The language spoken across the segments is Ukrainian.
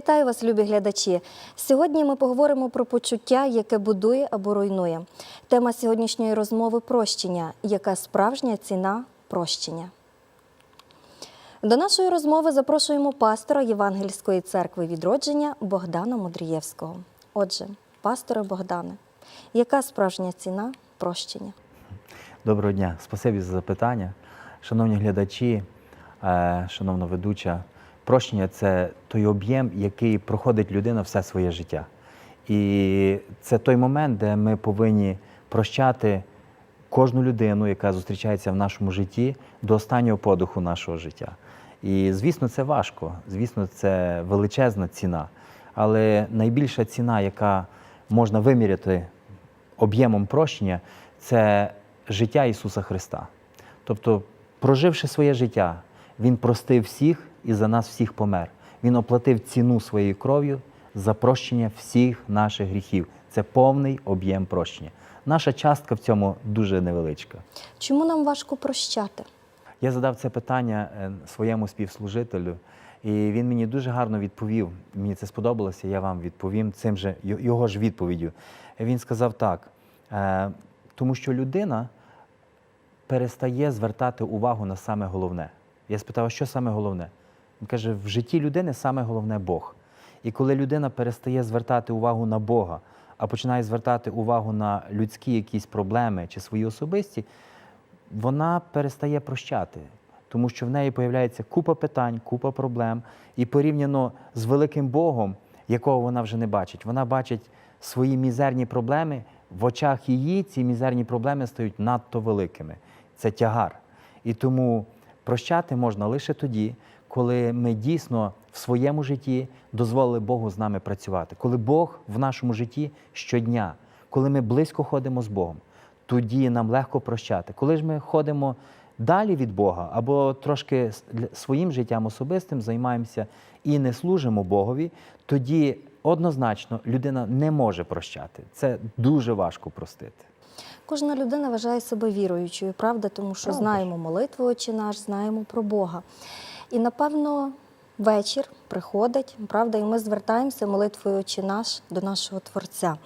Вітаю вас, любі глядачі. Сьогодні ми поговоримо про почуття, яке будує або руйнує. Тема сьогоднішньої розмови прощення. Яка справжня ціна прощення? До нашої розмови запрошуємо пастора Євангельської церкви відродження Богдана Мудрієвського. Отже, пасторе Богдане, яка справжня ціна прощення? Доброго дня, спасибі за запитання. Шановні глядачі, е, шановна ведуча, прощення це той об'єм, який проходить людина все своє життя. І це той момент, де ми повинні прощати кожну людину, яка зустрічається в нашому житті до останнього подиху нашого життя. І звісно, це важко, звісно, це величезна ціна. Але найбільша ціна, яка можна виміряти об'ємом прощення, це життя Ісуса Христа. Тобто, проживши своє життя, Він простив всіх і за нас всіх помер. Він оплатив ціну своєю кров'ю за прощення всіх наших гріхів. Це повний об'єм прощення. Наша частка в цьому дуже невеличка. Чому нам важко прощати? Я задав це питання е, своєму співслужителю, і він мені дуже гарно відповів. Мені це сподобалося, я вам відповім цим же його ж відповіддю. Він сказав так: е, тому що людина перестає звертати увагу на саме головне. Я спитав, що саме головне? Він каже: в житті людини саме головне Бог. І коли людина перестає звертати увагу на Бога, а починає звертати увагу на людські якісь проблеми чи свої особисті, вона перестає прощати, тому що в неї появляється купа питань, купа проблем, і порівняно з великим Богом, якого вона вже не бачить, вона бачить свої мізерні проблеми. В очах її ці мізерні проблеми стають надто великими. Це тягар. І тому прощати можна лише тоді, коли ми дійсно в своєму житті дозволили Богу з нами працювати, коли Бог в нашому житті щодня, коли ми близько ходимо з Богом тоді нам легко прощати. Коли ж ми ходимо далі від Бога або трошки своїм життям особистим займаємося і не служимо Богові, тоді однозначно людина не може прощати. Це дуже важко простити. Кожна людина вважає себе віруючою, правда, тому що Правда знаємо молитву «Отче наш, знаємо про Бога. І напевно вечір приходить, правда, і ми звертаємося молитвою «Отче наш до нашого Творця.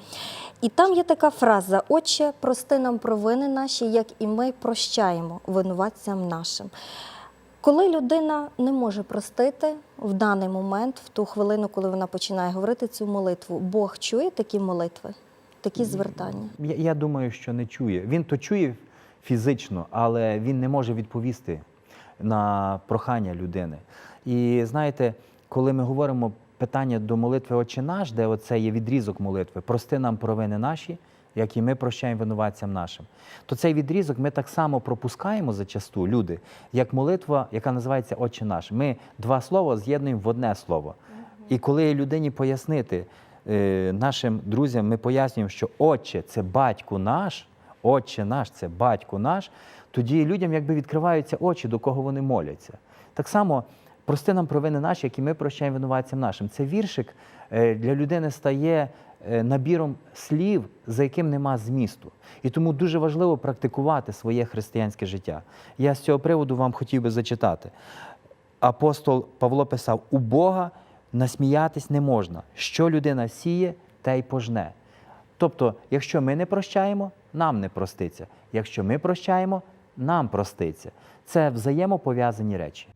І там є така фраза: Отче, прости нам провини наші, як і ми прощаємо винуватцям нашим. Коли людина не може простити в даний момент, в ту хвилину, коли вона починає говорити цю молитву, Бог чує такі молитви, такі звертання. Я, я думаю, що не чує. Він то чує фізично, але він не може відповісти на прохання людини. І знаєте, коли ми говоримо питання до молитви Отче наш, де оце є відрізок молитви, прости нам провини наші, як і ми прощаємо винуватцям нашим, то цей відрізок ми так само пропускаємо зачасту, люди, як молитва, яка називається Отче наш. Ми два слова з'єднуємо в одне слово. І коли людині пояснити е, нашим друзям, ми пояснюємо, що Отче це батько наш, Отче наш це батько наш, тоді людям якби відкриваються очі, до кого вони моляться. Так само прости нам провини наші, які ми прощаємо винуватцям нашим. Це віршик е, для людини стає е, набіром слів, за яким нема змісту. І тому дуже важливо практикувати своє християнське життя. Я з цього приводу вам хотів би зачитати. Апостол Павло писав: у Бога насміятись не можна. Що людина сіє, те й пожне. Тобто, якщо ми не прощаємо, нам не проститься. Якщо ми прощаємо, нам проститься. Це взаємопов'язані речі.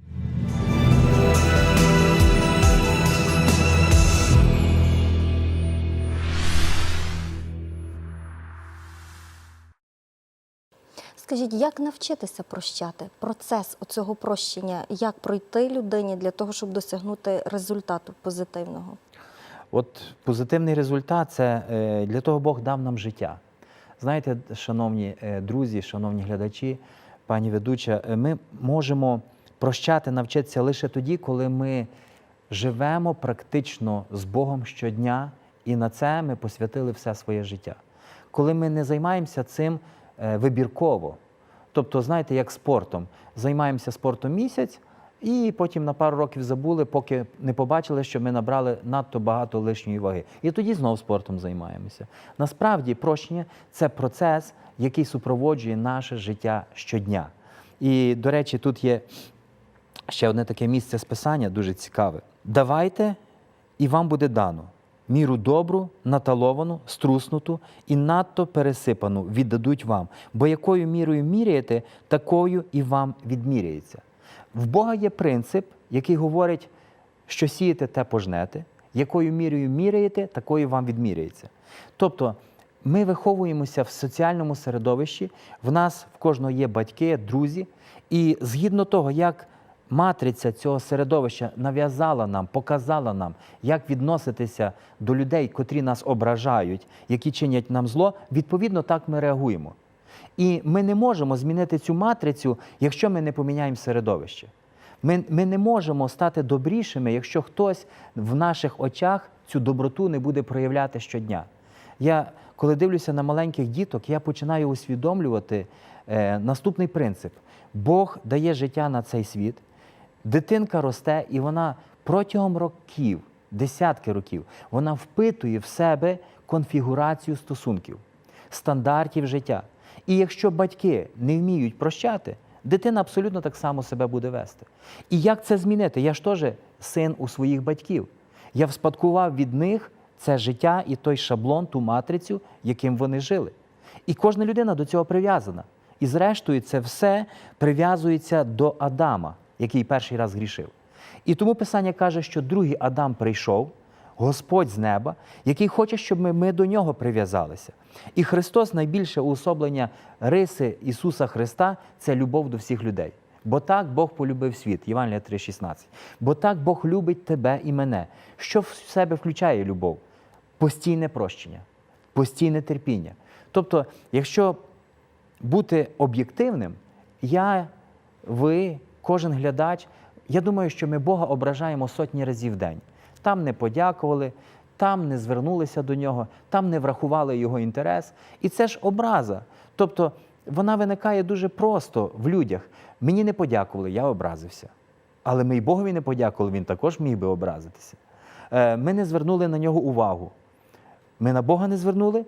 Скажіть, як навчитися прощати? Процес оцього прощення, як пройти людині для того, щоб досягнути результату позитивного? От позитивний результат це е, для того Бог дав нам життя. Знаєте, шановні е, друзі, шановні глядачі, пані ведуча, е, ми можемо прощати, навчитися лише тоді, коли ми живемо практично з Богом щодня, і на це ми посвятили все своє життя. Коли ми не займаємося цим е, вибірково, тобто, знаєте, як спортом, займаємося спортом місяць, і потім на пару років забули, поки не побачили, що ми набрали надто багато лишньої ваги. І тоді знов спортом займаємося. Насправді, прощення це процес, який супроводжує наше життя щодня. І, до речі, тут є ще одне таке місце з писання, дуже цікаве. Давайте і вам буде дано міру добру, наталовану, струснуту і надто пересипану віддадуть вам. Бо якою мірою міряєте, такою і вам відміряється. В Бога є принцип, який говорить, що сієте, те пожнете, якою мірою міряєте, такою вам відміряється. Тобто ми виховуємося в соціальному середовищі, в нас в кожного є батьки, друзі, і згідно того, як матриця цього середовища нав'язала нам, показала нам, як відноситися до людей, котрі нас ображають, які чинять нам зло, відповідно так ми реагуємо. І ми не можемо змінити цю матрицю, якщо ми не поміняємо середовище. Ми, ми не можемо стати добрішими, якщо хтось в наших очах цю доброту не буде проявляти щодня. Я, коли дивлюся на маленьких діток, я починаю усвідомлювати е, наступний принцип: Бог дає життя на цей світ, дитинка росте, і вона протягом років, десятки років, вона впитує в себе конфігурацію стосунків, стандартів життя. І якщо батьки не вміють прощати, дитина абсолютно так само себе буде вести. І як це змінити? Я ж теж син у своїх батьків. Я вспадкував від них це життя і той шаблон, ту матрицю, яким вони жили. І кожна людина до цього прив'язана. І зрештою, це все прив'язується до Адама, який перший раз грішив. І тому Писання каже, що другий Адам прийшов, Господь з неба, який хоче, щоб ми, ми до нього прив'язалися. І Христос найбільше уособлення риси Ісуса Христа це любов до всіх людей. Бо так Бог полюбив світ, Євангелія 3,16. Бо так Бог любить тебе і мене. Що в себе включає любов? Постійне прощення, постійне терпіння. Тобто, якщо бути об'єктивним, я, ви, кожен глядач, я думаю, що ми Бога ображаємо сотні разів в день. Там не подякували, там не звернулися до нього, там не врахували його інтерес. І це ж образа. Тобто вона виникає дуже просто в людях. Мені не подякували, я образився. Але ми й Богові не подякували, він також міг би образитися. Е, Ми не звернули на нього увагу. Ми на Бога не звернули,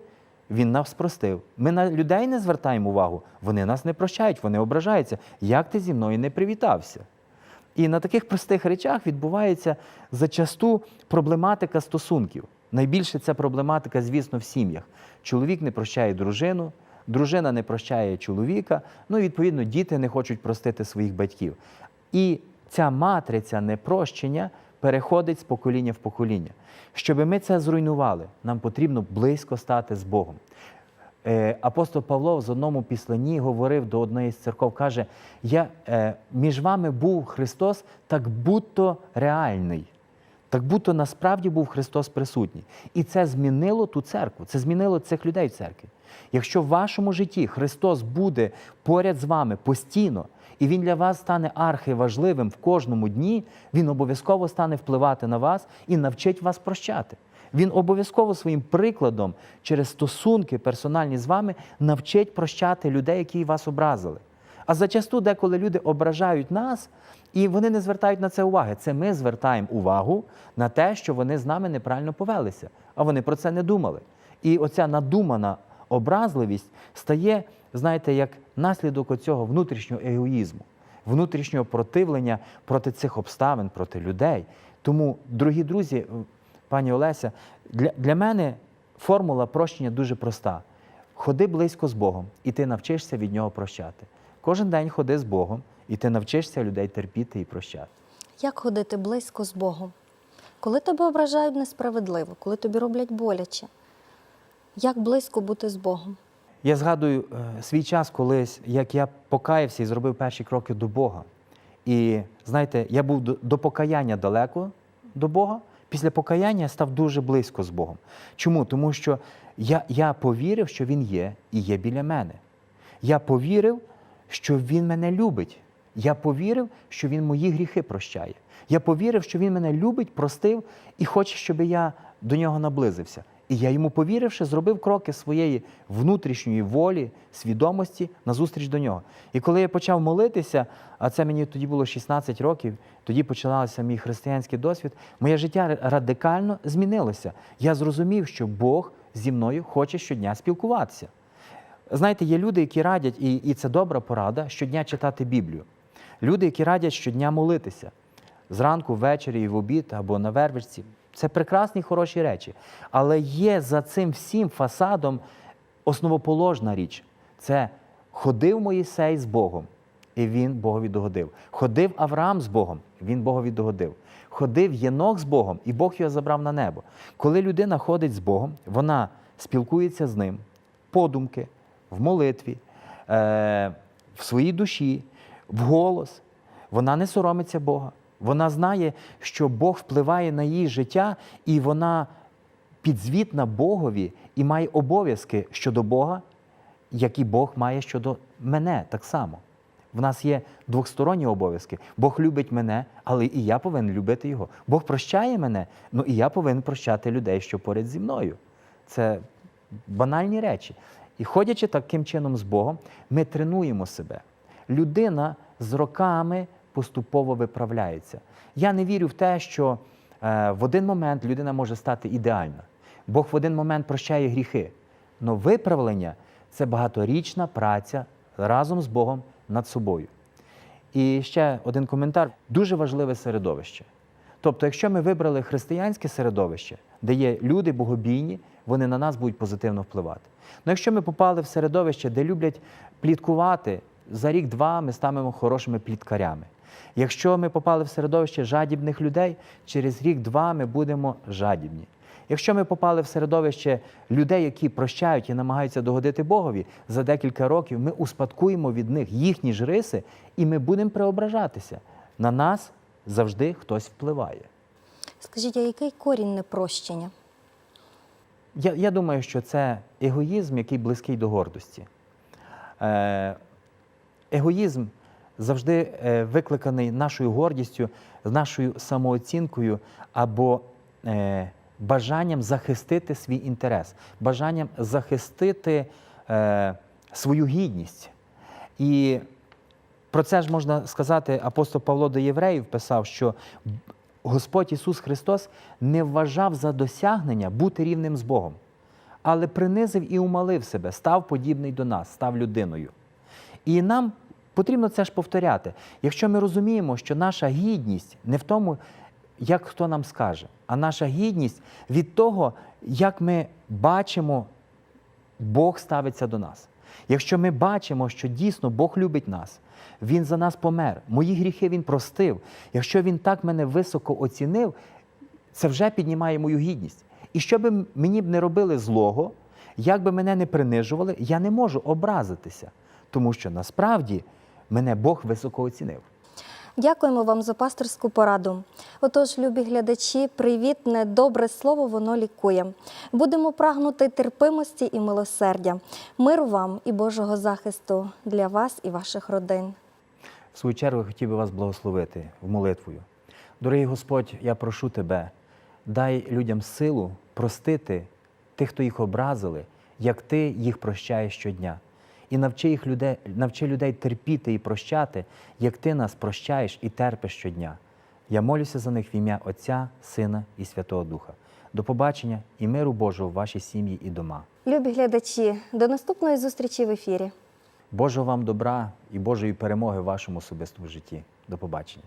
Він нас простив. Ми на людей не звертаємо увагу, вони нас не прощають, вони ображаються. Як ти зі мною не привітався? І на таких простих речах відбувається зачасту проблематика стосунків. Найбільше це проблематика, звісно, в сім'ях. Чоловік не прощає дружину, дружина не прощає чоловіка, ну і відповідно діти не хочуть простити своїх батьків. І ця матриця непрощення переходить з покоління в покоління. Щоб ми це зруйнували, нам потрібно близько стати з Богом. Е, Апостол Павло з одному післанні говорив до однієї з церков, каже: Я, е, між вами був Христос, так будто реальний, так будто насправді був Христос присутній. І це змінило ту церкву, це змінило цих людей в церкві. Якщо в вашому житті Христос буде поряд з вами постійно, і Він для вас стане архиважливим в кожному дні, Він обов'язково стане впливати на вас і навчить вас прощати. Він обов'язково своїм прикладом через стосунки персональні з вами навчить прощати людей, які вас образили. А зачасту, деколи люди ображають нас, і вони не звертають на це уваги. Це ми звертаємо увагу на те, що вони з нами неправильно повелися, а вони про це не думали. І оця надумана образливість стає, знаєте, як наслідок оцього внутрішнього егоїзму, внутрішнього противлення проти цих обставин, проти людей. Тому, дорогі друзі, пані Олеся, для, для мене формула прощення дуже проста. Ходи близько з Богом, і ти навчишся від нього прощати. Кожен день ходи з Богом, і ти навчишся людей терпіти і прощати. Як ходити близько з Богом? Коли тебе ображають несправедливо, коли тобі роблять боляче, як близько бути з Богом? Я згадую е, свій час колись, як я покаявся і зробив перші кроки до Бога. І знаєте, я був до, покаяння далеко до Бога. Після покаяння я став дуже близько з Богом. Чому? Тому що я, я повірив, що Він є і є біля мене. Я повірив, що Він мене любить. Я повірив, що Він мої гріхи прощає. Я повірив, що Він мене любить, простив і хоче, щоб я до нього наблизився. І я йому повіривши, зробив кроки своєї внутрішньої волі, свідомості назустріч до нього. І коли я почав молитися, а це мені тоді було 16 років, тоді починався мій християнський досвід, моє життя радикально змінилося. Я зрозумів, що Бог зі мною хоче щодня спілкуватися. Знаєте, є люди, які радять, і, і це добра порада, щодня читати Біблію. Люди, які радять щодня молитися зранку, ввечері і в обід або на вервичці. Це прекрасні, хороші речі. Але є за цим всім фасадом основоположна річ. Це ходив Моїсей з Богом, і він Богові догодив. Ходив Авраам з Богом, він Богові догодив. Ходив Єнох з Богом, і Бог його забрав на небо. Коли людина ходить з Богом, вона спілкується з ним подумки, в молитві, е, в своїй душі, в голос. Вона не соромиться Бога. Вона знає, що Бог впливає на її життя, і вона підзвітна Богові і має обов'язки щодо Бога, які Бог має щодо мене так само. В нас є двосторонні обов'язки. Бог любить мене, але і я повинен любити Його. Бог прощає мене, ну і я повинен прощати людей, що поряд зі мною. Це банальні речі. І ходячи таким чином з Богом, ми тренуємо себе. Людина з роками поступово виправляється. Я не вірю в те, що е, в один момент людина може стати ідеальна. Бог в один момент прощає гріхи. Но виправлення це багаторічна праця разом з Богом над собою. І ще один коментар: дуже важливе середовище. Тобто, якщо ми вибрали християнське середовище, де є люди богобійні, вони на нас будуть позитивно впливати. Ну якщо ми попали в середовище, де люблять пліткувати, за рік-два ми станемо хорошими пліткарями. Якщо ми попали в середовище жадібних людей, через рік-два ми будемо жадібні. Якщо ми попали в середовище людей, які прощають і намагаються догодити Богові, за декілька років ми успадкуємо від них їхні ж риси, і ми будемо преображатися. На нас завжди хтось впливає. Скажіть, а який корінь непрощення? Я, я думаю, що це егоїзм, який близький до гордості. Е, егоїзм завжди е, викликаний нашою гордістю, нашою самооцінкою або е, бажанням захистити свій інтерес, бажанням захистити е, свою гідність. І про це ж можна сказати, апостол Павло до євреїв писав, що Господь Ісус Христос не вважав за досягнення бути рівним з Богом, але принизив і умалив себе, став подібний до нас, став людиною. І нам потрібно це ж повторяти. Якщо ми розуміємо, що наша гідність не в тому, як хто нам скаже, а наша гідність від того, як ми бачимо Бог ставиться до нас. Якщо ми бачимо, що дійсно Бог любить нас, Він за нас помер, мої гріхи Він простив. Якщо Він так мене високо оцінив, це вже піднімає мою гідність. І що би мені б не робили злого, як би мене не принижували, я не можу образитися, тому що насправді мене Бог високо оцінив. Дякуємо вам за пасторську пораду. Отож, любі глядачі, привітне, добре слово воно лікує. Будемо прагнути терпимості і милосердя, миру вам і Божого захисту для вас і ваших родин. В свою чергу хотів би вас благословити в молитвою. Дорогий Господь, я прошу Тебе, дай людям силу простити тих, хто їх образили, як Ти їх прощаєш щодня. І навчи їх людей, навчи людей терпіти і прощати, як Ти нас прощаєш і терпиш щодня. Я молюся за них в ім'я Отця, Сина і Святого Духа. До побачення і миру Божого в вашій сім'ї і дома. Любі глядачі, до наступної зустрічі в ефірі. Божого вам добра і Божої перемоги в вашому особистому житті. До побачення.